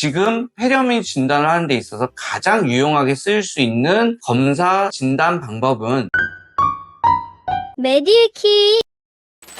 지금 폐렴이 진단을 하는 데 있어서 가장 유용하게 쓰일 수 있는 검사 진단 방법은 메디키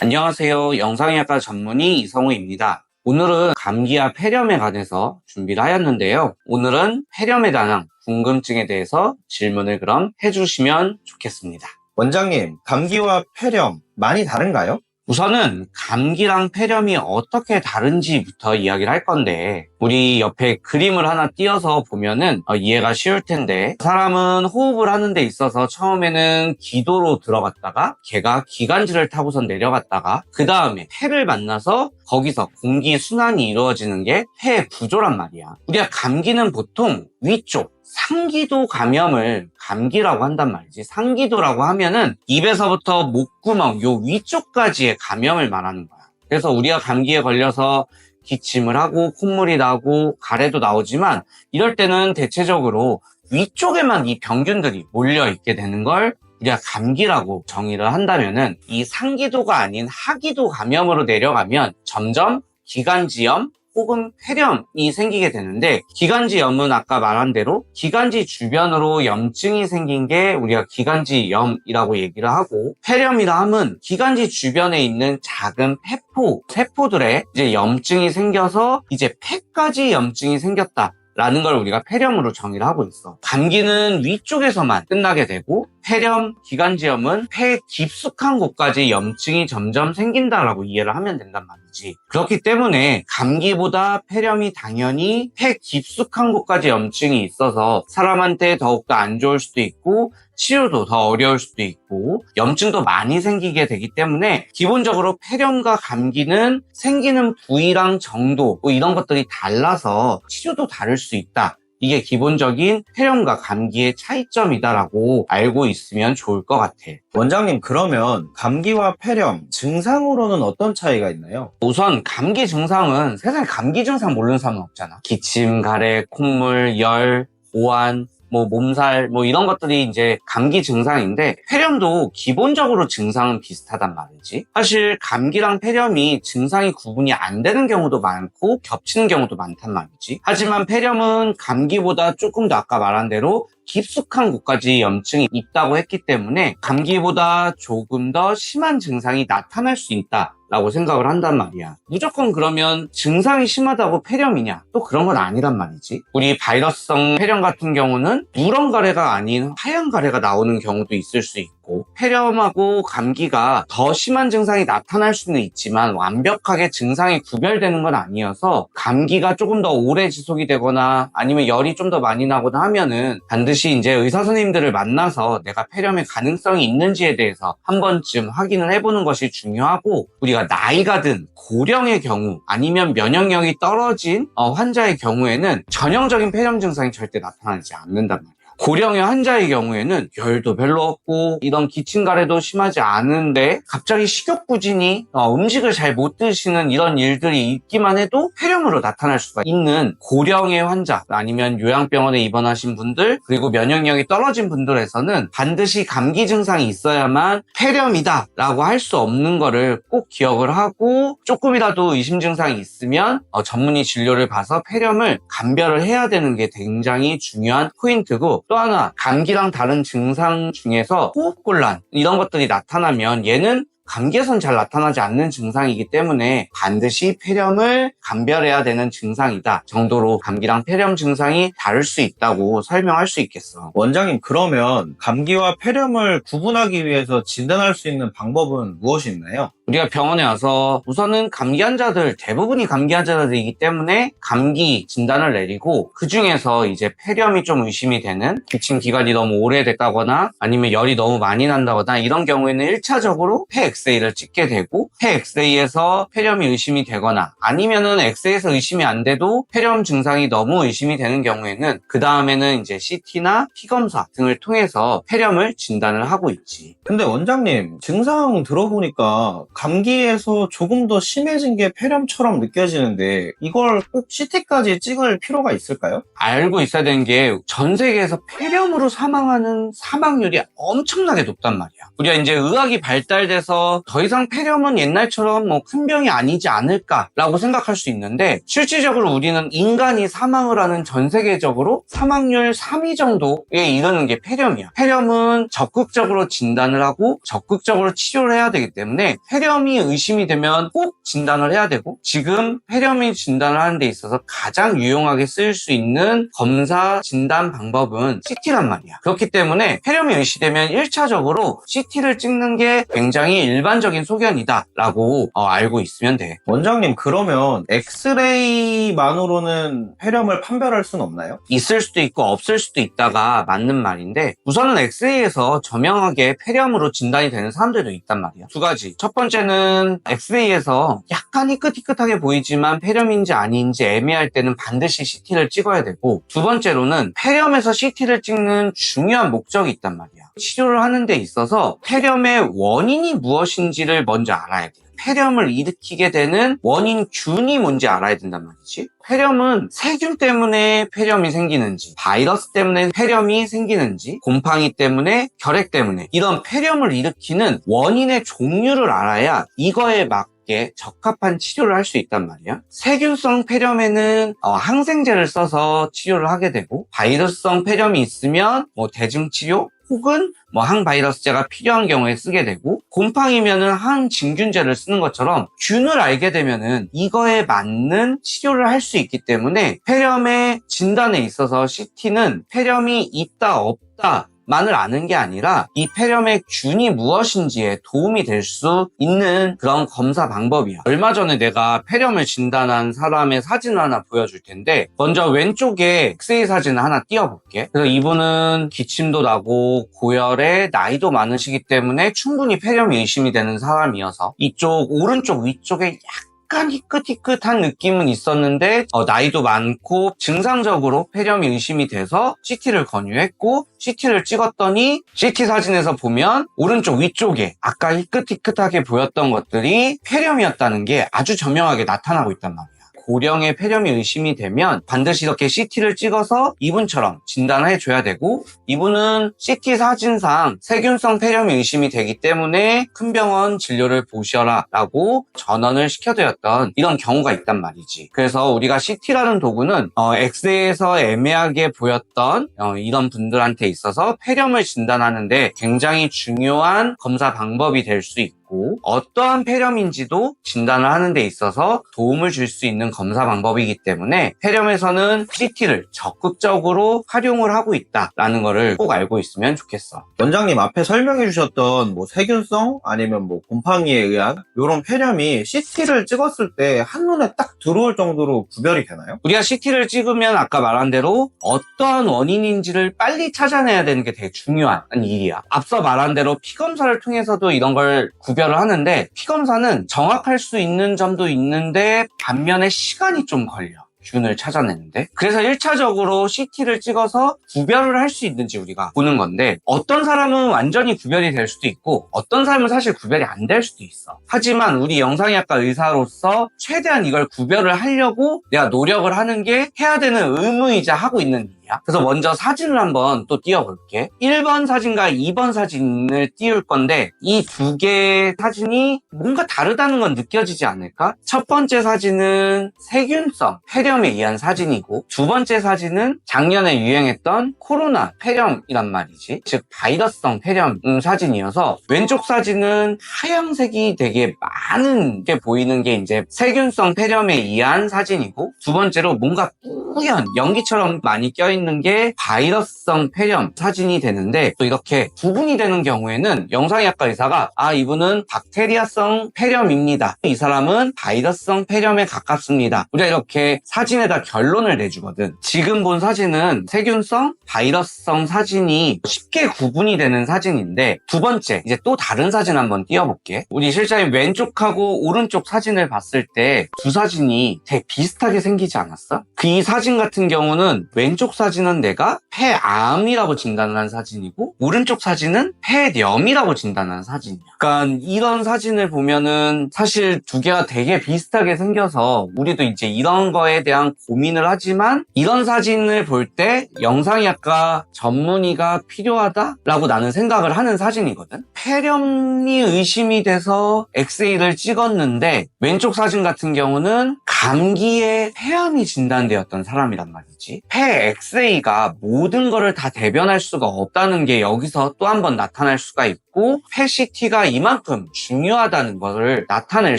안녕하세요. 영상의학과 전문의 이성우입니다. 오늘은 감기와 폐렴에 관해서 준비를 하였는데요. 오늘은 폐렴에 관한 궁금증에 대해서 질문을 그럼 해주시면 좋겠습니다. 원장님, 감기와 폐렴 많이 다른가요? 우선은 감기랑 폐렴이 어떻게 다른지부터 이야기를 할 건데 우리 옆에 그림을 하나 띄어서 보면은 어, 이해가 쉬울 텐데 사람은 호흡을 하는 데 있어서 처음에는 기도로 들어갔다가 걔가 기관지를 타고선 내려갔다가 그 다음에 폐를 만나서 거기서 공기 순환이 이루어지는 게폐 구조란 말이야. 우리가 감기는 보통 위쪽 상기도 감염을 감기라고 한단 말이지. 상기도라고 하면은 입에서부터 목구멍, 요 위쪽까지의 감염을 말하는 거야. 그래서 우리가 감기에 걸려서 기침을 하고 콧물이 나고 가래도 나오지만 이럴 때는 대체적으로 위쪽에만 이 병균들이 몰려 있게 되는 걸 우리가 감기라고 정의를 한다면은 이 상기도가 아닌 하기도 감염으로 내려가면 점점 기관지염, 혹은 폐렴이 생기게 되는데 기관지 염은 아까 말한 대로 기관지 주변으로 염증이 생긴 게 우리가 기관지 염이라고 얘기를 하고 폐렴이라 함은 기관지 주변에 있는 작은 폐포, 세포들에 이제 염증이 생겨서 이제 폐까지 염증이 생겼다. 라는 걸 우리가 폐렴으로 정의를 하고 있어. 감기는 위쪽에서만 끝나게 되고 폐렴, 기관지염은 폐 깊숙한 곳까지 염증이 점점 생긴다라고 이해를 하면 된단 말이지. 그렇기 때문에 감기보다 폐렴이 당연히 폐 깊숙한 곳까지 염증이 있어서 사람한테 더욱더 안 좋을 수도 있고 치료도 더 어려울 수도 있고 염증도 많이 생기게 되기 때문에 기본적으로 폐렴과 감기는 생기는 부위랑 정도 뭐 이런 것들이 달라서 치료도 다를 수 있다. 이게 기본적인 폐렴과 감기의 차이점이다라고 알고 있으면 좋을 것 같아. 원장님, 그러면 감기와 폐렴 증상으로는 어떤 차이가 있나요? 우선 감기 증상은 세상에 감기 증상 모르는 사람은 없잖아. 기침, 가래, 콧물, 열, 오한, 뭐 몸살 뭐 이런 것들이 이제 감기 증상인데 폐렴도 기본적으로 증상은 비슷하단 말이지. 사실 감기랑 폐렴이 증상이 구분이 안 되는 경우도 많고 겹치는 경우도 많단 말이지. 하지만 폐렴은 감기보다 조금 더 아까 말한 대로 깊숙한 곳까지 염증이 있다고 했기 때문에 감기보다 조금 더 심한 증상이 나타날 수 있다. 라고 생각을 한단 말이야. 무조건 그러면 증상이 심하다고 폐렴이냐? 또 그런 건 아니란 말이지. 우리 바이러스성 폐렴 같은 경우는 누런 가래가 아닌 하얀 가래가 나오는 경우도 있을 수 있고 폐렴하고 감기가 더 심한 증상이 나타날 수는 있지만 완벽하게 증상이 구별되는 건 아니어서 감기가 조금 더 오래 지속이 되거나 아니면 열이 좀 더 많이 나거나 하면은 반드시 이제 의사 선생님들을 만나서 내가 폐렴의 가능성이 있는지에 대해서 한 번쯤 확인을 해보는 것이 중요하고 우리가 나이가 든 고령의 경우 아니면 면역력이 떨어진 어, 환자의 경우에는 전형적인 폐렴 증상이 절대 나타나지 않는단 말이에요. 고령의 환자의 경우에는 열도 별로 없고 이런 기침 가래도 심하지 않은데 갑자기 식욕부진이 어, 음식을 잘 못 드시는 이런 일들이 있기만 해도 폐렴으로 나타날 수가 있는 고령의 환자 아니면 요양병원에 입원하신 분들 그리고 면역력이 떨어진 분들에서는 반드시 감기 증상이 있어야만 폐렴이다 라고 할 수 없는 거를 꼭 기억을 하고 조금이라도 의심 증상이 있으면 어, 전문의 진료를 봐서 폐렴을 감별을 해야 되는 게 굉장히 중요한 포인트고 또 하나 감기랑 다른 증상 중에서 호흡곤란 이런 것들이 나타나면 얘는 감기에선 잘 나타나지 않는 증상이기 때문에 반드시 폐렴을 감별해야 되는 증상이다 정도로 감기랑 폐렴 증상이 다를 수 있다고 설명할 수 있겠어. 원장님, 그러면 감기와 폐렴을 구분하기 위해서 진단할 수 있는 방법은 무엇이 있나요? 우리가 병원에 와서 우선은 감기 환자들 대부분이 감기 환자들이기 때문에 감기 진단을 내리고 그 중에서 이제 폐렴이 좀 의심이 되는 기침 기간이 너무 오래됐다거나 아니면 열이 너무 많이 난다거나 이런 경우에는 1차적으로 폐 엑스레이를 찍게 되고 폐 엑스레이에서 폐렴이 의심이 되거나 아니면은 엑스레이에서 의심이 안 돼도 폐렴 증상이 너무 의심이 되는 경우에는 그 다음에는 이제 CT나 피 검사 등을 통해서 폐렴을 진단을 하고 있지. 근데 원장님, 증상 들어보니까 감기에서 조금 더 심해진 게 폐렴처럼 느껴지는데 이걸 꼭 CT까지 찍을 필요가 있을까요? 알고 있어야 되는 게 전 세계에서 폐렴으로 사망하는 사망률이 엄청나게 높단 말이야. 우리가 이제 의학이 발달돼서 더 이상 폐렴은 옛날처럼 뭐 큰 병이 아니지 않을까라고 생각할 수 있는데 실질적으로 우리는 인간이 사망을 하는 전 세계적으로 사망률 3위 정도에 이르는 게 폐렴이야. 폐렴은 적극적으로 진단을 하고 적극적으로 치료를 해야 되기 때문에 폐렴이 의심이 되면 꼭 진단을 해야 되고 지금 폐렴이 진단을 하는 데 있어서 가장 유용하게 쓰일 수 있는 검사 진단 방법은 CT란 말이야. 그렇기 때문에 폐렴이 의심되면 1차적으로 CT를 찍는 게 굉장히 일반적인 소견이다 라고 어, 알고 있으면 돼. 원장님 그러면 엑스레이만으로는 폐렴을 판별할 수는 없나요? 있을 수도 있고 없을 수도 있다가 맞는 말인데 우선은 엑스레이에서 저명하게 폐렴으로 진단이 되는 사람들도 있단 말이야. 두 가지. 첫 번째 는 엑스레이에서 약간 희끗희끗하게 보이지만 폐렴인지 아닌지 애매할 때는 반드시 CT를 찍어야 되고 두 번째로는 폐렴에서 CT를 찍는 중요한 목적이 있단 말이야. 치료를 하는 데 있어서 폐렴의 원인이 무엇인지를 먼저 알아야 돼. 폐렴을 일으키게 되는 원인 균이 뭔지 알아야 된단 말이지. 폐렴은 세균 때문에 폐렴이 생기는지, 바이러스 때문에 폐렴이 생기는지, 곰팡이 때문에, 결핵 때문에 이런 폐렴을 일으키는 원인의 종류를 알아야 이거에 맞게 적합한 치료를 할 수 있단 말이야. 세균성 폐렴에는 어, 항생제를 써서 치료를 하게 되고, 바이러스성 폐렴이 있으면 뭐 대증치료 혹은 뭐 항바이러스제가 필요한 경우에 쓰게 되고 곰팡이면은 항진균제를 쓰는 것처럼 균을 알게 되면은 이거에 맞는 치료를 할 수 있기 때문에 폐렴의 진단에 있어서 CT는 폐렴이 있다 없다 만을 아는 게 아니라 이 폐렴의 균이 무엇인지에 도움이 될 수 있는 그런 검사 방법이야. 얼마 전에 내가 폐렴을 진단한 사람의 사진을 하나 보여줄 텐데 먼저 왼쪽에 엑스레이 사진을 하나 띄워볼게. 그래서 이분은 기침도 나고 고열에 나이도 많으시기 때문에 충분히 폐렴이 의심이 되는 사람이어서 이쪽 오른쪽 위쪽에 약 간 희끗희끗한 느낌은 있었는데 어, 나이도 많고 증상적으로 폐렴이 의심이 돼서 CT를 권유했고 CT를 찍었더니 CT 사진에서 보면 오른쪽 위쪽에 아까 희끗희끗하게 보였던 것들이 폐렴이었다는 게 아주 저명하게 나타나고 있단 말이야. 고령의 폐렴이 의심이 되면 반드시 이렇게 CT를 찍어서 이분처럼 진단을 해줘야 되고 이분은 CT 사진상 세균성 폐렴이 의심이 되기 때문에 큰 병원 진료를 보셔라 라고 전원을 시켜드렸던 이런 경우가 있단 말이지. 그래서 우리가 CT라는 도구는 어, 엑스레이에서 애매하게 보였던 어, 이런 분들한테 있어서 폐렴을 진단하는데 굉장히 중요한 검사 방법이 될 수 있고 있고 어떠한 폐렴인지도 진단을 하는 데 있어서 도움을 줄 수 있는 검사 방법이기 때문에 폐렴에서는 CT를 적극적으로 활용을 하고 있다라는 것을 꼭 알고 있으면 좋겠어. 원장님 앞에 설명해 주셨던 뭐 세균성 아니면 뭐 곰팡이에 의한 이런 폐렴이 CT를 찍었을 때 한눈에 딱 들어올 정도로 구별이 되나요? 우리가 CT를 찍으면 아까 말한 대로 어떠한 원인인지를 빨리 찾아내야 되는 게 되게 중요한 일이야. 앞서 말한 대로 피 검사를 통해서도 이런 걸 구별 을 하는데 피 검사는 정확할 수 있는 점도 있는데 반면에 시간이 좀 걸려. 균을 찾아내는데 그래서 1차적으로 CT를 찍어서 구별을 할 수 있는지 우리가 보는 건데 어떤 사람은 완전히 구별이 될 수도 있고 어떤 사람은 사실 구별이 안 될 수도 있어 하지만 우리 영상의학과 의사로서 최대한 이걸 구별을 하려고 내가 노력을 하는 게 해야 되는 의무이자 하고 있는 일이야 그래서 먼저 사진을 한번 또 띄워볼게. 1번 사진과 2번 사진을 띄울 건데 이 두 개의 사진이 뭔가 다르다는 건 느껴지지 않을까? 첫 번째 사진은 세균성 폐렴에 의한 사진이고 두 번째 사진은 작년에 유행했던 코로나 폐렴이란 말이지. 즉 바이러스성 폐렴 음, 사진이어서 왼쪽 사진은 하얀색이 되게 많은 게 보이는 게 이제 세균성 폐렴에 의한 사진이고 두 번째로 뭔가 뿌연 연기처럼 많이 껴있는 게 바이러스성 폐렴 사진이 되는데 또 이렇게 구분이 되는 경우에는 영상의학과 의사가 아 이분은 박테리아성 폐렴입니다. 이 사람은 바이러스성 폐렴에 가깝습니다. 우리가 이렇게 사진에다 결론을 내주거든. 지금 본 사진은 세균성 바이러스성 사진이 쉽게 구분이 되는 사진인데 두 번째 이제 또 다른 사진 한번 띄워볼게. 우리 실장님 왼쪽하고 오른쪽 사진을 봤을 때 두 사진이 되게 비슷하게 생기지 않았어? 그 이 사진 같은 경우는 왼쪽 사진 사진은 내가 폐암이라고 진단을 한 사진이고 오른쪽 사진은 폐렴이라고 진단한 사진이야. 그러니까 이런 사진을 보면은 사실 두 개가 되게 비슷하게 생겨서 우리도 이제 이런 거에 대한 고민을 하지만 이런 사진을 볼 때 영상의학과 전문의가 필요하다라고 나는 생각을 하는 사진이거든. 폐렴이 의심이 돼서 엑스레이를 찍었는데 왼쪽 사진 같은 경우는 감기에 폐암이 진단되었던 사람이란 말이 지. 폐 엑스레이가 모든 거를 다 대변할 수가 없다는 게 여기서 또 한 번 나타날 수가 있고 폐 CT가 이만큼 중요하다는 것을 나타낼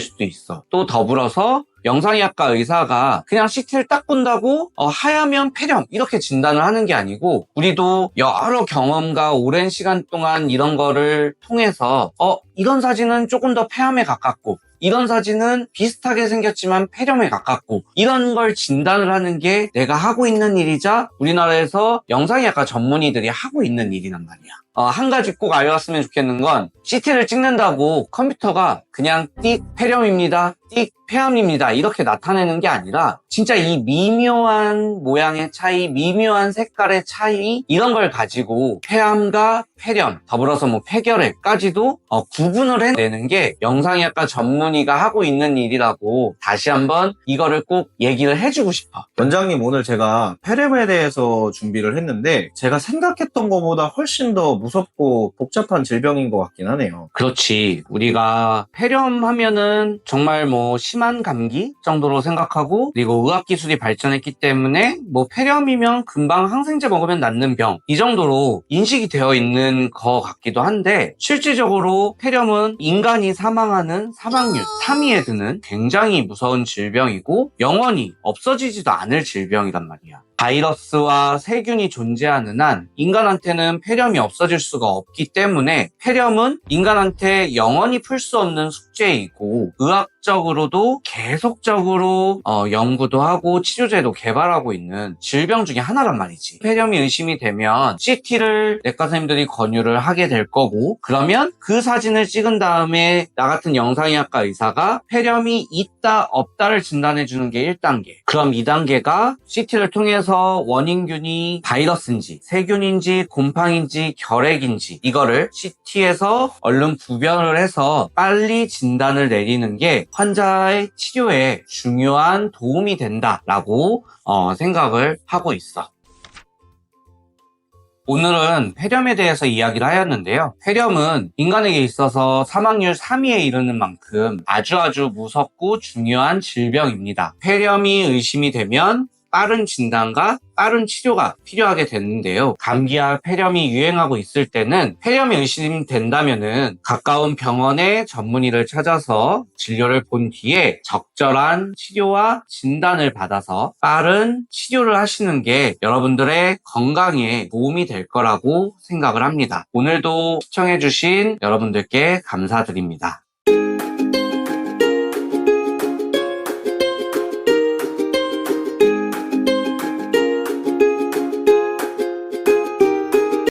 수도 있어. 또 더불어서 영상의학과 의사가 그냥 CT를 딱 본다고 어, 하얗면 폐렴 이렇게 진단을 하는 게 아니고 우리도 여러 경험과 오랜 시간 동안 이런 거를 통해서 어 이런 사진은 조금 더 폐암에 가깝고 이런 사진은 비슷하게 생겼지만 폐렴에 가깝고 이런 걸 진단을 하는 게 내가 하고 있는 일이자 우리나라에서 영상의학과 전문의들이 하고 있는 일이란 말이야. 어, 한 가지 꼭 알았으면 좋겠는 건 CT를 찍는다고 컴퓨터가 그냥 띡 폐렴입니다. 띡 폐암입니다. 이렇게 나타내는 게 아니라 진짜 이 미묘한 모양의 차이, 미묘한 색깔의 차이 이런 걸 가지고 폐암과 폐렴, 더불어서 뭐 폐결핵까지도 어, 구분을 해내는 게 영상의학과 전문의가 하고 있는 일이라고 다시 한번 이거를 꼭 얘기를 해주고 싶어. 원장님 오늘 제가 폐렴에 대해서 준비를 했는데 제가 생각했던 것보다 훨씬 더 무섭고 복잡한 질병인 것 같긴 하네요. 그렇지. 우리가 폐렴 하면은 정말 뭐 심한 감기 정도로 생각하고 그리고 의학 기술이 발전했기 때문에 뭐 폐렴이면 금방 항생제 먹으면 낫는 병 이 정도로 인식이 되어 있는 것 같기도 한데 실질적으로 폐렴은 인간이 사망하는 사망률 3위에 드는 굉장히 무서운 질병이고 영원히 없어지지도 않을 질병이란 말이야. 바이러스와 세균이 존재하는 한 인간한테는 폐렴이 없어질 수가 없기 때문에 폐렴은 인간한테 영원히 풀 수 없는 숙제이고 의학 적으로도 계속적으로 어, 연구도 하고 치료제도 개발하고 있는 질병 중에 하나란 말이지. 폐렴이 의심이 되면 CT를 내과 선생님들이 권유를 하게 될 거고 그러면 그 사진을 찍은 다음에 나 같은 영상의학과 의사가 폐렴이 있다 없다를 진단해 주는 게 1단계. 그럼 2단계가 CT를 통해서 원인균이 바이러스인지 세균인지 곰팡인지 결핵인지 이거를 CT에서 얼른 구별을 해서 빨리 진단을 내리는 게 환자의 치료에 중요한 도움이 된다라고 어, 생각을 하고 있어. 오늘은 폐렴에 대해서 이야기를 하였는데요. 폐렴은 인간에게 있어서 사망률 3위에 이르는 만큼 아주 아주 무섭고 중요한 질병입니다. 폐렴이 의심이 되면 빠른 진단과 빠른 치료가 필요하게 되는데요. 감기와 폐렴이 유행하고 있을 때는 폐렴이 의심된다면은 가까운 병원의 전문의를 찾아서 진료를 본 뒤에 적절한 치료와 진단을 받아서 빠른 치료를 하시는 게 여러분들의 건강에 도움이 될 거라고 생각을 합니다. 오늘도 시청해주신 여러분들께 감사드립니다.